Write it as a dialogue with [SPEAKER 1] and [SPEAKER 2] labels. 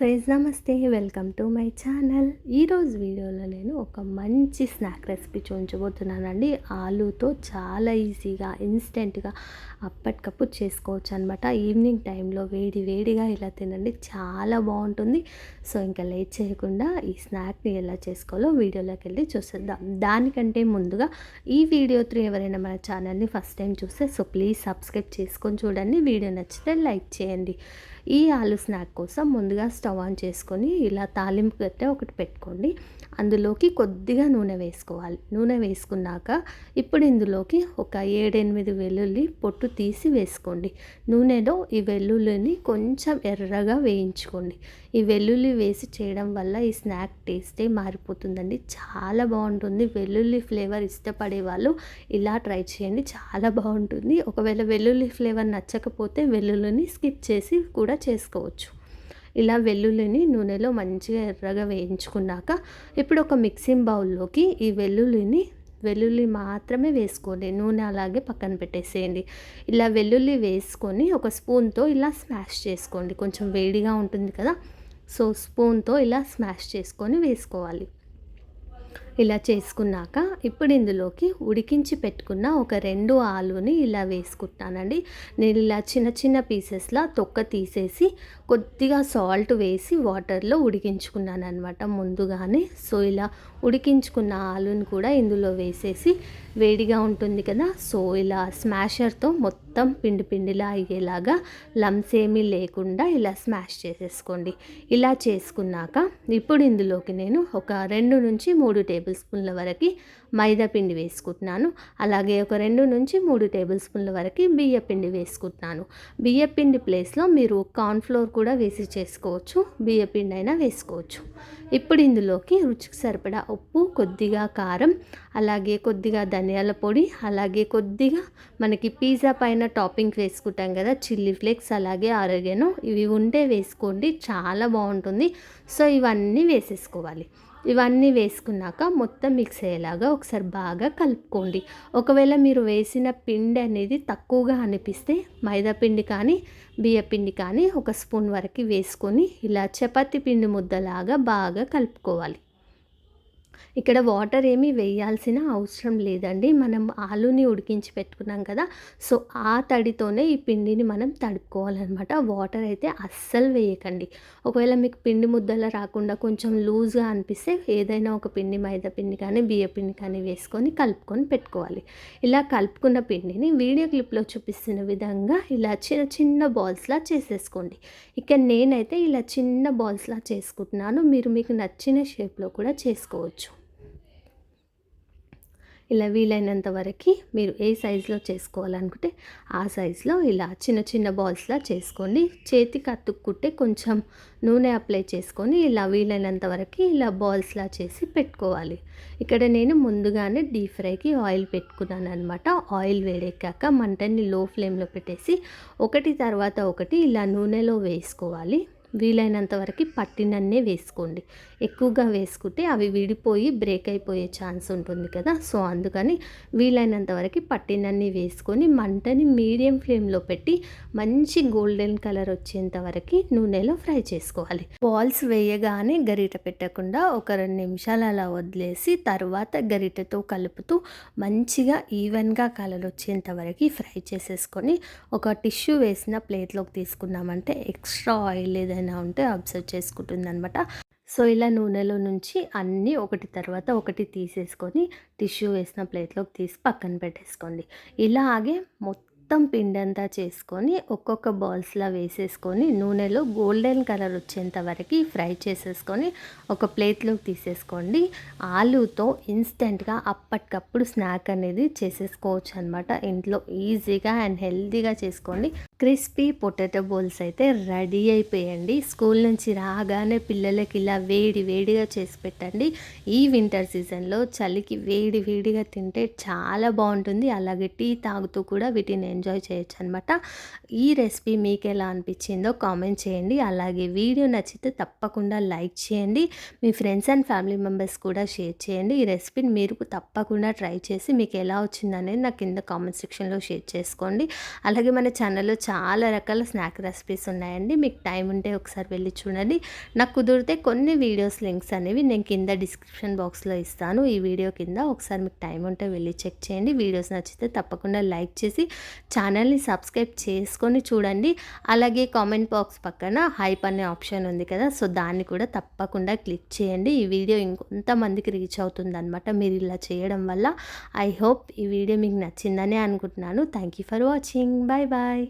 [SPEAKER 1] Friends నమస్తే. Welcome to my channel. ఈరోజు వీడియోలో నేను ఒక మంచి స్నాక్ రెసిపీ చూపించబోతున్నానండి. ఆలూతో చాలా ఈజీగా ఇన్స్టెంట్గా అప్పటికప్పుడు చేసుకోవచ్చు అనమాట ఈవినింగ్ టైంలో వేడి వేడిగా ఇలా తినండి. చాలా బాగుంటుంది. సో ఇంకా లేట్ చేయకుండా ఈ స్నాక్ని ఎలా చేసుకోవాలో వీడియోలోకి వెళ్ళి చూసేద్దాం. దానికంటే ముందుగా ఈ వీడియో త్రీ ఎవరైనా మన ఛానల్ని ఫస్ట్ టైం చూస్తే సో ప్లీజ్ సబ్స్క్రైబ్ చేసుకొని చూడండి. వీడియో నచ్చితే లైక్ చేయండి. ఈ ఆలు స్నాక్ కోసం ముందుగా స్టవ్ ఆన్ చేసుకొని ఇలా తాలింపు గట్టే ఒకటి పెట్టుకోండి. అందులోకి కొద్దిగా నూనె వేసుకోవాలి. నూనె వేసుకున్నాక ఇప్పుడు ఇందులోకి ఒక ఏడెనిమిది వెల్లుల్లి పొట్టు తీసి వేసుకోండి. నూనెలో ఈ వెల్లుల్లిని కొంచెం ఎర్రగా వేయించుకోండి. ఈ వెల్లుల్లి వేసి చేయడం వల్ల ఈ స్నాక్ టేస్టే మారిపోతుందండి. చాలా బాగుంటుంది. వెల్లుల్లి ఫ్లేవర్ ఇష్టపడే వాళ్ళు ఇలా ట్రై చేయండి. చాలా బాగుంటుంది. ఒకవేళ వెల్లుల్లి ఫ్లేవర్ నచ్చకపోతే వెల్లుల్లిని స్కిప్ చేసి కూడా చేసుకోవచ్చు. ఇలా వెల్లుల్లిని నూనెలో మంచిగా ఎర్రగా వేయించుకున్నాక ఇప్పుడు ఒక మిక్సింగ్ బౌల్లోకి ఈ వెల్లుల్లిని వెల్లుల్లి మాత్రమే వేసుకోండి. నూనె అలాగే పక్కన పెట్టేసేయండి. ఇలా వెల్లుల్లి వేసుకొని ఒక స్పూన్తో ఇలా స్మాష్ చేసుకోండి. కొంచెం వేడిగా ఉంటుంది కదా సో స్పూన్తో ఇలా స్మాష్ చేసుకొని వేసుకోవాలి. ఇలా చేసుకున్నాక ఇప్పుడు ఇందులోకి ఉడికించి పెట్టుకున్న ఒక రెండు ఆలుని ఇలా వేసుకుంటానండి. నేను ఇలా చిన్న చిన్న పీసెస్లా తొక్క తీసేసి కొద్దిగా సాల్ట్ వేసి వాటర్లో ఉడికించుకున్నాను అనమాట ముందుగానే. సో ఇలా ఉడికించుకున్న ఆలుని కూడా ఇందులో వేసేసి వేడిగా ఉంటుంది కదా సో ఇలా స్మాషర్తో మొత్తం పిండి పిండిలా అయ్యేలాగా లమ్స్ ఏమీ లేకుండా ఇలా స్మాష్ చేసేసుకోండి. ఇలా చేసుకున్నాక ఇప్పుడు ఇందులోకి నేను ఒక రెండు నుంచి మూడు టేబుల్ స్పూన్ల వరకు మైదా పిండి వేసుకుంటున్నాను. అలాగే ఒక రెండు నుంచి మూడు టేబుల్ స్పూన్ల వరకు బియ్య పిండి వేసుకుంటున్నాను. బియ్య పిండి ప్లేస్లో మీరు కార్న్ఫ్లోర్ కూడా వేసి చేసుకోవచ్చు. బియ్య పిండి అయినా వేసుకోవచ్చు. ఇప్పుడు ఇందులోకి రుచికి సరిపడా ఉప్పు కొద్దిగా కారం అలాగే కొద్దిగా ధనియాల పొడి అలాగే కొద్దిగా మనకి పిజ్జా పైన టాపింగ్ వేసుకుంటాం కదా చిల్లీ ఫ్లేక్స్ అలాగే ఆరోగ్యను ఇవి ఉంటే వేసుకోండి చాలా బాగుంటుంది. సో ఇవన్నీ వేసేసుకోవాలి. ఇవన్నీ వేసుకున్నాక మొత్తం మిక్స్ అయ్యేలాగా ఒకసారి బాగా కలుపుకోండి. ఒకవేళ మీరు వేసిన పిండి అనేది తక్కువగా అనిపిస్తే మైదా పిండి కానీ బియ్య పిండి కానీ ఒక స్పూన్ వరకు వేసుకొని ఇలా చపాతి పిండి ముద్దలాగా బాగా కలుపుకోవాలి. ఇక్కడ వాటర్ ఏమీ వేయాల్సిన అవసరం లేదండి. మనం ఆలుని ఉడికించి పెట్టుకున్నాం కదా సో ఆ తడితోనే ఈ పిండిని మనం తడుపుకోవాలన్నమాట. వాటర్ అయితే అస్సలు వేయకండి. ఒకవేళ మీకు పిండి ముద్దలా రాకుండా కొంచెం లూజ్గా అనిపిస్తే ఏదైనా ఒక పిండి మైదా పిండి కానీ బియ్య పిండి కానీ వేసుకొని కలుపుకొని పెట్టుకోవాలి. ఇలా కలుపుకున్న పిండిని వీడియో క్లిప్లో చూపిస్తున్న విధంగా ఇలా చిన్న చిన్న బాల్స్లా చేసేసుకోండి. ఇక నేనైతే ఇలా చిన్న బాల్స్లా చేసుకుంటున్నాను. మీరు మీకు నచ్చిన షేప్లో కూడా చేసుకోవచ్చు. ఇలా వీలైనంత వరకు మీరు ఏ సైజులో చేసుకోవాలనుకుంటే ఆ సైజులో ఇలా చిన్న చిన్న బాల్స్లా చేసుకోండి. చేతికి అతుక్కుంటే కొంచెం నూనె అప్లై చేసుకొని ఇలా వీలైనంత వరకు ఇలా బాల్స్లా చేసి పెట్టుకోవాలి. ఇక్కడ నేను ముందుగానే డీప్ ఫ్రైకి ఆయిల్ పెట్టుకున్నాను అనమాట ఆయిల్ వేడెక్కాక మంటని లో ఫ్లేమ్లో పెట్టేసి ఒకటి తర్వాత ఒకటి ఇలా నూనెలో వేసుకోవాలి. వీలైనంత వరకు పట్టినన్నే వేసుకోండి. ఎక్కువగా వేసుకుంటే అవి విడిపోయి బ్రేక్ అయిపోయే ఛాన్స్ ఉంటుంది కదా. సో అందుకని వీలైనంత వరకు పట్టినన్ని వేసుకొని మంటని మీడియం ఫ్లేమ్లో పెట్టి మంచి గోల్డెన్ కలర్ వచ్చేంత వరకు నూనెలో ఫ్రై చేసుకోవాలి. బాల్స్ వేయగానే గరిట పెట్టకుండా ఒక రెండు నిమిషాలు అలా వదిలేసి తర్వాత గరిటతో కలుపుతూ మంచిగా ఈవెన్గా కలర్ వచ్చేంత వరకు ఫ్రై చేసేసుకొని ఒక టిష్యూ వేసిన ప్లేట్లోకి తీసుకున్నామంటే ఎక్స్ట్రా ఆయిల్ ఏదైనా ఉంటే అబ్జర్వ్ చేసుకుంటుంది అనమాట సో ఇలా నూనెలో నుంచి అన్నీ ఒకటి తర్వాత ఒకటి తీసేసుకొని టిష్యూ వేసిన ప్లేట్లోకి తీసి పక్కన పెట్టేసుకోండి. ఇలాగే మొత్తం మొత్తం పిండి అంతా చేసుకొని ఒక్కొక్క బాల్స్లా వేసేసుకొని నూనెలో గోల్డెన్ కలర్ వచ్చేంత వరకు ఫ్రై చేసేసుకొని ఒక ప్లేట్లోకి తీసేసుకోండి. ఆలూతో ఇన్స్టెంట్గా అప్పటికప్పుడు స్నాక్ అనేది చేసేసుకోవచ్చు అనమాట ఇంట్లో ఈజీగా అండ్ హెల్తీగా చేసుకోండి. క్రిస్పీ పొటాటో బోల్స్ అయితే రెడీ అయిపోయండి. స్కూల్ నుంచి రాగానే పిల్లలకి ఇలా వేడి వేడిగా చేసి పెట్టండి. ఈ వింటర్ సీజన్లో చలికి వేడి వేడిగా తింటే చాలా బాగుంటుంది. అలాగే టీ తాగుతూ కూడా వీటిని ఎంజాయ్ చేయొచ్చు అనమాట ఈ రెసిపీ మీకు ఎలా అనిపించిందో కామెంట్ చేయండి. అలాగే వీడియో నచ్చితే తప్పకుండా లైక్ చేయండి. మీ ఫ్రెండ్స్ అండ్ ఫ్యామిలీ మెంబర్స్ కూడా షేర్ చేయండి. ఈ రెసిపీని మీరు తప్పకుండా ట్రై చేసి మీకు ఎలా వచ్చిందనేది నాకు కింద కామెంట్ సెక్షన్లో షేర్ చేసుకోండి. అలాగే మన ఛానల్లో చాలా రకాల స్నాక్ రెసిపీస్ ఉన్నాయండి. మీకు టైం ఉంటే ఒకసారి వెళ్ళి చూడండి. నాకు కుదిరితే కొన్ని వీడియోస్ లింక్స్ అనేవి నేను కింద డిస్క్రిప్షన్ బాక్స్లో ఇస్తాను. ఈ వీడియో కింద ఒకసారి మీకు టైం ఉంటే వెళ్ళి చెక్ చేయండి. వీడియోస్ నచ్చితే తప్పకుండా లైక్ చేసి ఛానల్ని సబ్స్క్రైబ్ చేసుకొని చూడండి. అలాగే కామెంట్ బాక్స్ పక్కన హైప్ అనే ఆప్షన్ ఉంది కదా సో దాన్ని కూడా తప్పకుండా క్లిక్ చేయండి. ఈ వీడియో ఇంకొంతమందికి రీచ్ అవుతుంది అనమాట మీరు ఇలా చేయడం వల్ల. ఐ హోప్ ఈ వీడియో మీకు నచ్చిందని అనుకుంటున్నాను. Thank you for watching. Bye bye